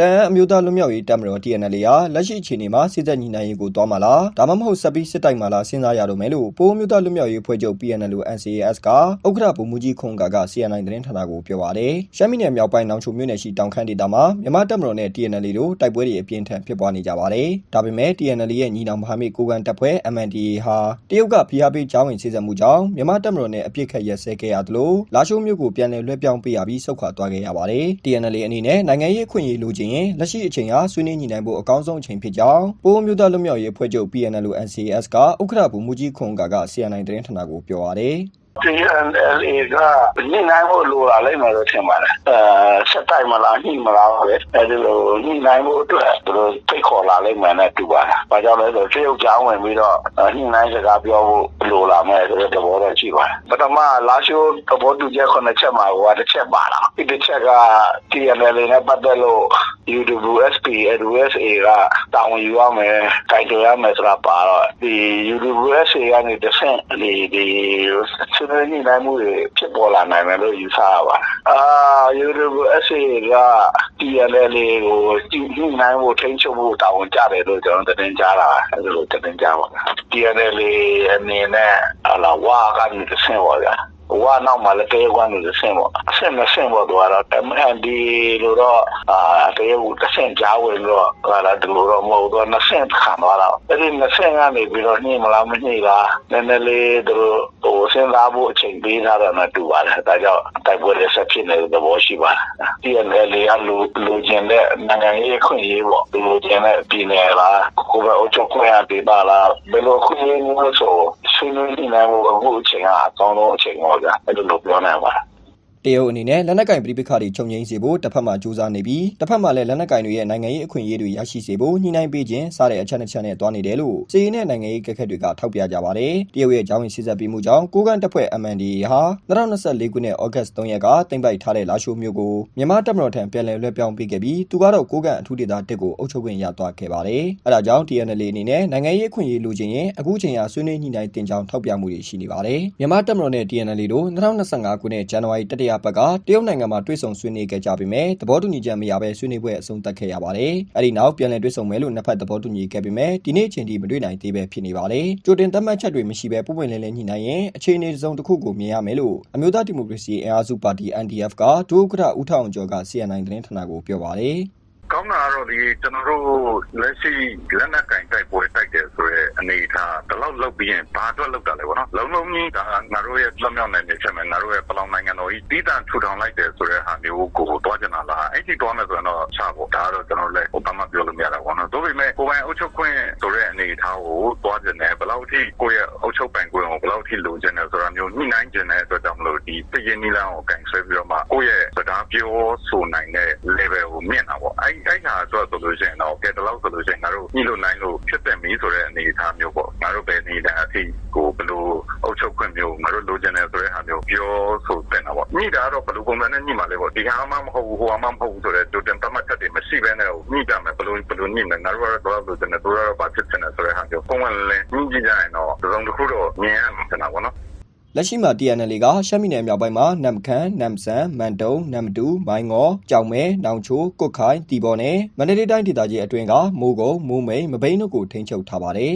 တန်အမျိုးသားလွတ်မြောက်ရေးတပ်မတော် TNL ဟာလက်ရှိအခြေအနေမှာစစ်သက်ညီနိုင်ရေးကိုသွားမှာလားဒါမှမဟုတ်ဆက်ပြီးစစ်တိုက်မှာလားစဉ်းစားရတော့မယ်လို့ပိုးအမျိုးသားလွတ်မြောက်ရေးဖွဲ့ချုပ် PNL NCAS ကဥက္ကဋ္ဌဗိုလ်မှူးကြီးခွန်ကာက CNI သတင်းဌာနကိုပြောပါတယ်ရှမ်းပြည်နယ်မြောက်ပိုင်းနောင်ချိုမြို့နယ်ရှိတောင်ခမ်းဒေသမှာမြန်မာတပ်မတော်နဲ့ TNL တို့တိုက်ပွဲတွေအပြင်းထန်ဖြစ်ပွားနေကြပါတယ်ဒါပေမဲ့ TNL ရဲ့ညီနောင်မဟာမိတ်ကိုကန်တပ်ဖွဲ့ MNDAA ဟာတရုတ်ကဖိအားပေးကြောင်းဝင်စီစံမှုကြောင့်မြန်မာတပ်မတော်နဲ့အပြစ်ခတ်ရက်စဲခဲ့ရသလိုလာရှိုးမြို့ကိုပြန်လည်လွှဲပြောင်းပေးရပြီးဆုတ်ခွာသွားခဲ့ရပါတယ် TNL အနေနဲ့နိုင်ငံရေးအခွင့်အရေးလိုချင်ရင်လက်ရှိအချိန်ဟာဆွေးနွေးညှိနှိုင်းဖို့အကောင်းဆုံးအချိန်ဖြစ်ကြောင်းပိုးအမျိုးသားလွတ်မြောက်ရေးဖွဲ့ချုပ် PNL NCAS ကဥက္ကဋ္ဌဗိုလ်မှူးကြီးခွန်ကာက CNI သတင်းဌာနကိုပြောပါတယ် TNLA ကညှိနှိုင်းဖို့လိုလာလိမ့်မယ်လို့ထင်ပါတယ်။အဲဆက်တိုက်မလားညှိမလားပဲအဲဒီလိုညှိနှိုင်းဖို့အတွက်သူတို့ဖိတ်ခေါ်လာလိမ့်မယ်နဲ့တူပါတယ်။ဘာကြောင့်လဲဆိုတော့တရုတ်ကြောင်းဝင်ပြီးတော့ညှိနှိုင်းစကားပြောဖို့လိုလာမယ်ဆိုတဲ့သဘောတော့ရှိပါတယ်။ပထမလာရှိုးသဘောတူချက်ခုနှစ်ချက်မှာဟိုတစ်ချက်ပါလာ။ဒီတစ်ချက်က TNLA နဲ့ပတ်သက်လို့ UWSP USA ကတာဝန်ယူရမယ်၊တိုင်တယ်ရမယ်ဆိုတာပါတော့ဒီ UWSA ကနေတစ်ဆင့်ဒီဒီဆွေးနွေးညှိနှိုင်းမှုတွေဖြစ်ပေါ်လာနိုင်မယ်လို့ယူဆရပါတယ်။အာ UWSA က TNLA ကိုညှိနှိုင်းဖို့ထိန်းချုပ်ဖို့တာဝန်ကျတယ်လို့ကျွန်တော်တင်ကြားတာအဲဒီလိုတင်ကြားပါလား။ TNLA အနေနဲ့ဟာလာဝါကနေတစ်ဆင့်ပါဗျာ။ ဝါနောက်မှာလည်းတရုတ်ကနေတစ်ဆင့်ပေါ့အဆင့်မဆင့်ပေါ့တော့ MND လို့တော့အာတရုတ်တစ်ဆင့်ကြားဝင်တော့ဟာလာဒီလိုတော့မဟုတ်တော့နှစ်ဆင့်ခံသွားတော့အဲ့ဒီနှစ်ဆင့်ကနေပြီးတော့ညှိမလားမညှိလားနည်းနည်းလေးသူတို့ဟိုစဉ်းစားဖို့အချိန်ပေးထားတယ်မှတူပါတယ်ဒါကြောင့်တိုက်ပွဲတွေဆက်ဖြစ်နေတဲ့သဘောရှိပါတယ် TNL ကလူလူကျင်တဲ့နိုင်ငံရေးခွင့်ရေးပေါ့လူကျင်တဲ့ပြည်နယ်လားကိုယ်ပဲအုပ်ချုပ်ခွင့်ရပေးပါလားဘယ်လိုခွင့်ရေးမျိုးဆို ဆွေးနွေးနေနိုင်ဖို့အခုအချိန်ကအကောင်းဆုံးအချိန်ပေါ့ဗျာအဲ့လိုလိုပြောနိုင်ပါ တယ်တရုတ်အနေနဲ့လက်နက်ကင်ပြည်ပခါတွေချုပ်ငိမ့်စေဖို့တစ်ဖက်မှစူးစမ်းနေပြီးတစ်ဖက်မှလည်းလက်နက်ကင်တွေရဲ့နိုင်ငံရေးအခွင့်အရေးတွေရရှိစေဖို့ညှိနှိုင်းပေးခြင်းစတဲ့အချက်နှစ်ချက်နဲ့တွားနေတယ်လို့စီရင်တဲ့နိုင်ငံရေးကက်ခက်တွေကထောက်ပြကြပါတယ်တရုတ်ရဲ့ကြောင်းဝင်စစ်ဆက်ပြီးမှုကြောင့်ကိုကန်တပ်ဖွဲ့ MNDAA ဟာ2024ခုနှစ်ဩဂတ်3ရက်ကတင်ပိုက်ထားတဲ့လာရှိုးမြို့ကိုမြန်မာတပ်မတော်ထံပြန်လည်လွှဲပြောင်းပေးခဲ့ပြီးသူကတော့ကိုကန်အထူးဒေသတစ်ကိုအုပ်ချုပ်ခွင့်ရသွားခဲ့ပါတယ်အဲဒါကြောင့် TNL အနေနဲ့နိုင်ငံရေးအခွင့်အရေးလိုချင်ရင်အခုချိန်ဟာဆွေးနွေးညှိနှိုင်းတင်ကြောင်းထောက်ပြမှုတွေရှိနေပါတယ်မြန်မာတပ်မတော်နဲ့ TNL တို့2025ခုနှစ်ဇန်နဝါရီတတိယပတ်ကတရုတ်နိုင်ငံမှာတွေ့ဆုံဆွေးနွေးခဲ့ကြပေမဲ့သဘောတူညီချက်မရဘဲဆွေးနွေးပွဲအဆုံးသတ်ခဲ့ရပါတယ်။အဲဒီနောက်ပြန်လည်တွေ့ဆုံမယ်လို့နှစ်ဖက်သဘောတူညီခဲ့ပေမဲ့ဒီနေ့အချိန်ထိမတွေ့နိုင်သေးပဲဖြစ်နေပါတယ်။ကြိုတင်သတ်မှတ်ချက်တွေမရှိဘဲပုံပွင့်လင်းလင်းညှိနှိုင်းရင်အခြေအနေတစ်စုံတစ်ခုကိုမြင်ရမယ်လို့အမျိုးသားဒီမိုကရေစီအင်အားစုပါတီ NDF ကဒုဥက္ကဋ္ဌဦးထောင်ကျော်က CNN သတင်းဌာနကိုပြောပါတယ်။ကောင်းတာကတော့ဒီကျွန်တော်တို့လက်ရှိလက်နက်ကင်တိုက်ပွဲတိုက်တယ်ဆိုရဲအနေထားဒီလောက်လောက်ပြီးရင်ဘာအတွက်လောက်တာလဲဗောနော်လုံးလုံးကြီးဒါငါတို့ရဲ့လွတ်မြောက်နိုင်နေချက်မဲ့ငါတို့ရဲ့ပလောင်နိုင်ငံ တော်ကြီးတီးတန့်ထူထောင်လိုက်တယ်ဆိုတဲ့ဟာမျိုးကိုတွားကျင်လာလားအဲ့ဒီတွားမယ်ဆိုရင်တော့ချဖို့ဒါတော့ကျွန်တော်လည်းဟိုဘာမှပြောလို့မရတာဗောနော်ဒါပေမဲ့ကိုယ်ပိုင်အုပ်ချုပ်ခွင့်ဆိုတဲ့အနေထားကိုတွားကျင်တယ်ဘယ်လောက်ထိကိုယ့်ရဲ့အုပ်ချုပ်ပိုင်ခွင့်ကိုဘယ်လောက်ထိလိုချင်တယ်ဆိုတာမျိုးညှိနှိုင်းကျင်တဲ့အတွက်ကြောင့်မလို့ ဒီပြည်ရင်းနီလန်းကိုကင်ဆယ်ပြီးတော့မှကိုယ့်ရဲ့စကားပြောဆိုနိုင်တဲ့ level ကိုမြင့်တာဗောအဲ့အဲ့ဟာအတွက်ဆိုလို့ရှိရင်တော့ကဲတလောက်ဆိုလို့ရှိရင်ငါတို့ညှိလို့နိုင်လို့ဖြစ်တဲ့မီးဆိုတဲ့အနေအထားမျိုးပေါ့ငါတို့ပဲနေတဲ့အထိကိုဘယ်လိုအုပ်ချုပ်ခွင့်မျိုးငါတို့လိုချင်တယ်ဆိုတဲ့ဟာမျိုးပြောဆိုတင်တာပေါ့ညှိတာတော့ဘယ်လိုပုံစံနဲ့ညှိမှာလဲပေါ့ဒီဟာမှမဟုတ်ဘူးဟိုဟာမှမဟုတ်ဘူးဆိုတဲ့ကြိုတင်သတ်မှတ်ချက်တွေမရှိဘဲနဲ့ညှိကြမယ်ဘယ်လိုဘယ်လိုညှိမလဲငါတို့ကတော့တော့လိုချင်တယ်တို့ကတော့ဘာဖြစ်ချင်တယ်ဆိုတဲ့ဟာမျိုးပုံမှန်လည်းညှိကြည့်ကြရင်တော့ဒီလိုတစ်ခုတော့မြင်ရမှာကျွန်တော်ပေါ့နော် လက်ရှိမှာ TNL ကရှမ်းပြည်နယ်မြောက်ပိုင်းမှာ နမ်ခမ်း နမ်ဆန် မန်တုံနမ်တူ မိုင်းငေါကြောင်မဲ နောင်ချိုကုတ်ခိုင်တီဘော်နဲ့ မန္တလေးတိုင်းဒေသကြီးအတွင်းက မိုးကုံမိုးမိန်မဘိန်းတို့ကို ထိန်းချုပ်ထားပါတယ်